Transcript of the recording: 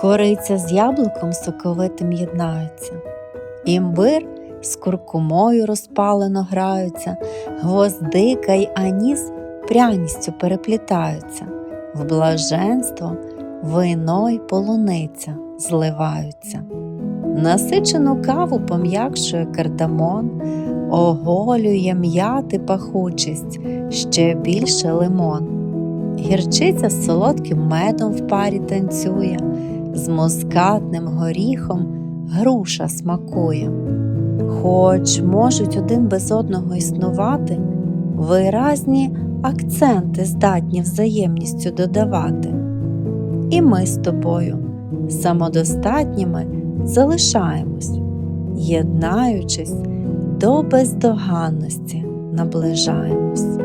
Кориця з яблуком соковитим єднаються, імбир з куркумою розпалено граються, гвоздика й аніс пряністю переплітаються, в блаженство вино й полуниця зливаються. Насичену каву пом'якшує кардамон, оголює м'яти пахучість, ще більше лимон. Гірчиця з солодким медом в парі танцює, з мускатним горіхом груша смакує. Хоч можуть один без одного існувати, виразні акценти здатні взаємністю додавати. І ми з тобою самодостатніми залишаємось, єднаючись до бездоганності наближаємось.